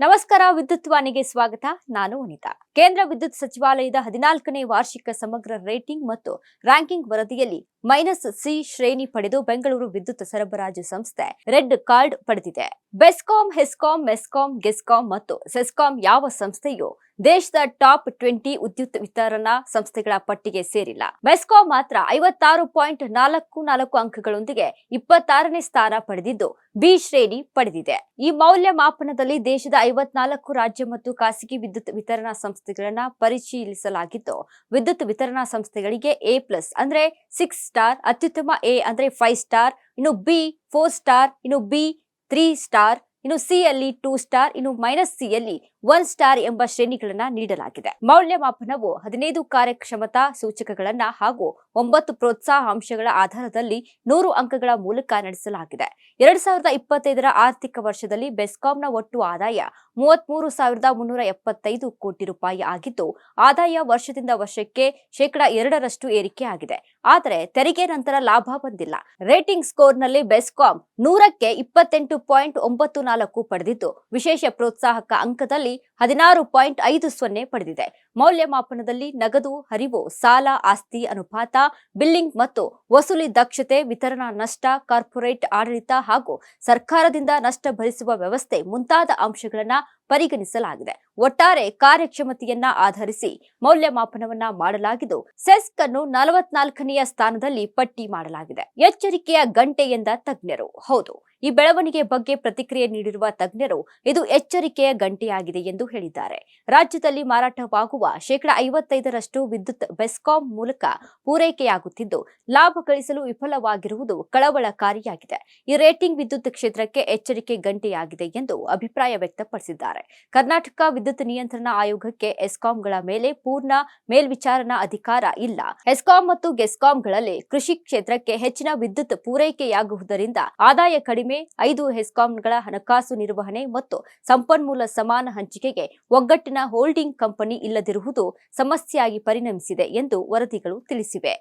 ನಮಸ್ಕಾರ, ವಿದ್ಯುತ್ ವಾಣಿಗೆ ಸ್ವಾಗತ. ನಾನು ವನಿತಾ. ಕೇಂದ್ರ ವಿದ್ಯುತ್ ಸಚಿವಾಲಯದ ಹದಿನಾಲ್ಕನೇ ವಾರ್ಷಿಕ ಸಮಗ್ರ ರೇಟಿಂಗ್ ಮತ್ತು ರ್ಯಾಂಕಿಂಗ್ ವರದಿಯಲ್ಲಿ ಮೈನಸ್ ಸಿ ಶ್ರೇಣಿ ಪಡೆದು ಬೆಂಗಳೂರು ವಿದ್ಯುತ್ ಸರಬರಾಜು ಸಂಸ್ಥೆ ರೆಡ್ ಕಾರ್ಡ್ ಪಡೆದಿದೆ. ಬೆಸ್ಕಾಂ, ಹೆಸ್ಕಾಂ, ಮೆಸ್ಕಾಂ, ಗೆಸ್ಕಾಂ ಮತ್ತು ಸೆಸ್ಕಾಂ ಯಾವ ಸಂಸ್ಥೆಯೂ ದೇಶದ ಟಾಪ್ ಟ್ವೆಂಟಿ ವಿದ್ಯುತ್ ವಿತರಣಾ ಸಂಸ್ಥೆಗಳ ಪಟ್ಟಿಗೆ ಸೇರಿಲ್ಲ. ಮೆಸ್ಕಾಂ ಮಾತ್ರ ಐವತ್ತಾರು ಪಾಯಿಂಟ್ ನಾಲ್ಕು ನಾಲ್ಕು ಅಂಕಗಳೊಂದಿಗೆ ಇಪ್ಪತ್ತಾರನೇ ಸ್ಥಾನ ಪಡೆದಿದ್ದು ಬಿ ಶ್ರೇಣಿ ಪಡೆದಿದೆ. ಈ ಮೌಲ್ಯಮಾಪನದಲ್ಲಿ ದೇಶದ ಐವತ್ನಾಲ್ಕು ರಾಜ್ಯ ಮತ್ತು ಖಾಸಗಿ ವಿದ್ಯುತ್ ವಿತರಣಾ ಸಂಸ್ಥೆಗಳನ್ನ ಪರಿಶೀಲಿಸಲಾಗಿದ್ದು, ವಿದ್ಯುತ್ ವಿತರಣಾ ಸಂಸ್ಥೆಗಳಿಗೆ ಎ ಪ್ಲಸ್ ಅಂದ್ರೆ ಸಿಕ್ಸ್ ಸ್ಟಾರ್ ಅತ್ಯುತ್ತಮ ಎ ಅಂದ್ರೆ ಫೈವ್ ಸ್ಟಾರ್ ಇನ್ನು ಬಿ ಫೋರ್ ಸ್ಟಾರ್ ಇನ್ನು ಬಿ ತ್ರೀ ಸ್ಟಾರ್ ಇನ್ನು ಸಿ ಅಲ್ಲಿ ಟೂ ಸ್ಟಾರ್ ಇನ್ನು ಮೈನಸ್ ಸಿ ಯಲ್ಲಿ ಒನ್ ಸ್ಟಾರ್ ಎಂಬ ಶ್ರೇಣಿಗಳನ್ನ ನೀಡಲಾಗಿದೆ. ಮೌಲ್ಯಮಾಪನವು ಹದಿನೈದು ಕಾರ್ಯಕ್ಷಮತಾ ಸೂಚಕಗಳನ್ನ ಹಾಗೂ ಒಂಬತ್ತು ಪ್ರೋತ್ಸಾಹ ಅಂಶಗಳ ಆಧಾರದಲ್ಲಿ ನೂರು ಅಂಕಗಳ ಮೂಲಕ ನಡೆಸಲಾಗಿದೆ. ಎರಡ್ ಸಾವಿರದ ಇಪ್ಪತ್ತೈದರ ಆರ್ಥಿಕ ವರ್ಷದಲ್ಲಿ ಬೆಸ್ಕಾಂನ ಒಟ್ಟು ಆದಾಯ ಮೂವತ್ಮೂರು ಸಾವಿರದ ಮುನ್ನೂರ ಎಪ್ಪತ್ತೈದು ಕೋಟಿ ರೂಪಾಯಿ ಆಗಿದ್ದು, ಆದಾಯ ವರ್ಷದಿಂದ ವರ್ಷಕ್ಕೆ ಶೇಕಡ ಎರಡರಷ್ಟು ಏರಿಕೆ ಆಗಿದೆ. ಆದರೆ ತೆರಿಗೆ ನಂತರ ಲಾಭ ಬಂದಿಲ್ಲ. ರೇಟಿಂಗ್ ಸ್ಕೋರ್ನಲ್ಲಿ ಬೆಸ್ಕಾಂ ನೂರಕ್ಕೆ ಇಪ್ಪತ್ತೆಂಟು ಪಾಯಿಂಟ್ ಒಂಬತ್ತು ನಾಲ್ಕು ಪಡೆದಿದ್ದು, ವಿಶೇಷ ಪ್ರೋತ್ಸಾಹಕ ಅಂಕದಲ್ಲಿ day ಹದಿನಾರು ಪಾಯಿಂಟ್ ಐದು ಸೊನ್ನೆ ಪಡೆದಿದೆ. ಮೌಲ್ಯಮಾಪನದಲ್ಲಿ ನಗದು, ಹರಿವು, ಸಾಲ, ಆಸ್ತಿ, ಅನುಪಾತ, ಬಿಲ್ಲಿಂಗ್ ಮತ್ತು ವಸೂಲಿ ದಕ್ಷತೆ, ವಿತರಣಾ ನಷ್ಟ, ಕಾರ್ಪೊರೇಟ್ ಆಡಳಿತ ಹಾಗೂ ಸರ್ಕಾರದಿಂದ ನಷ್ಟ ಭರಿಸುವ ವ್ಯವಸ್ಥೆ ಮುಂತಾದ ಅಂಶಗಳನ್ನ ಪರಿಗಣಿಸಲಾಗಿದೆ. ಒಟ್ಟಾರೆ ಕಾರ್ಯಕ್ಷಮತೆಯನ್ನ ಆಧರಿಸಿ ಮೌಲ್ಯಮಾಪನವನ್ನ ಮಾಡಲಾಗಿದ್ದು ಸೆಸ್ಕ್ ಅನ್ನು ನಲವತ್ನಾಲ್ಕನೆಯ ಸ್ಥಾನದಲ್ಲಿ ಪಟ್ಟಿ ಮಾಡಲಾಗಿದೆ. ಎಚ್ಚರಿಕೆಯ ಗಂಟೆ ಎಂದ ತಜ್ಞರು. ಹೌದು, ಈ ಬೆಳವಣಿಗೆ ಬಗ್ಗೆ ಪ್ರತಿಕ್ರಿಯೆ ನೀಡಿರುವ ತಜ್ಞರು, ಇದು ಎಚ್ಚರಿಕೆಯ ಗಂಟೆಯಾಗಿದೆ ಎಂದು ಹೇಳಿದ್ದಾರೆ. ರಾಜ್ಯದಲ್ಲಿ ಮಾರಾಟವಾಗುವ ಶೇಕಡ ಐವತ್ತೈದರಷ್ಟು ವಿದ್ಯುತ್ ಬೆಸ್ಕಾಂ ಮೂಲಕ ಪೂರೈಕೆಯಾಗುತ್ತಿದ್ದು, ಲಾಭ ಗಳಿಸಲು ವಿಫಲವಾಗಿರುವುದು ಕಳವಳಕಾರಿಯಾಗಿದೆ. ಈ ರೇಟಿಂಗ್ ವಿದ್ಯುತ್ ಕ್ಷೇತ್ರಕ್ಕೆ ಎಚ್ಚರಿಕೆ ಗಂಟೆಯಾಗಿದೆ ಎಂದು ಅಭಿಪ್ರಾಯ ವ್ಯಕ್ತಪಡಿಸಿದ್ದಾರೆ. ಕರ್ನಾಟಕ ವಿದ್ಯುತ್ ನಿಯಂತ್ರಣ ಆಯೋಗಕ್ಕೆ ಎಸ್ಕಾಂಗಳ ಮೇಲೆ ಪೂರ್ಣ ಮೇಲ್ವಿಚಾರಣಾ ಅಧಿಕಾರ ಇಲ್ಲ. ಎಸ್ಕಾಂ ಮತ್ತು ಗೆಸ್ಕಾಂಗಳಲ್ಲಿ ಕೃಷಿ ಕ್ಷೇತ್ರಕ್ಕೆ ಹೆಚ್ಚಿನ ವಿದ್ಯುತ್ ಪೂರೈಕೆಯಾಗುವುದರಿಂದ ಆದಾಯ ಕಡಿಮೆ, ಐದು ಹೆಸ್ಕಾಂಗಳ ಹಣಕಾಸು ನಿರ್ವಹಣೆ ಮತ್ತು ಸಂಪನ್ಮೂಲ ಸಮಾನ ಹಂಚಿಕೆಗೆ ಒಗ್ಗಟ್ಟಿನ ಹೋಲ್ಡಿಂಗ್ ಕಂಪನಿ ಇಲ್ಲದಿರುವುದು ಸಮಸ್ಯೆಯಾಗಿ ಪರಿಣಮಿಸಿದೆ ಎಂದು ವರದಿಗಳು ತಿಳಿಸಿವೆ.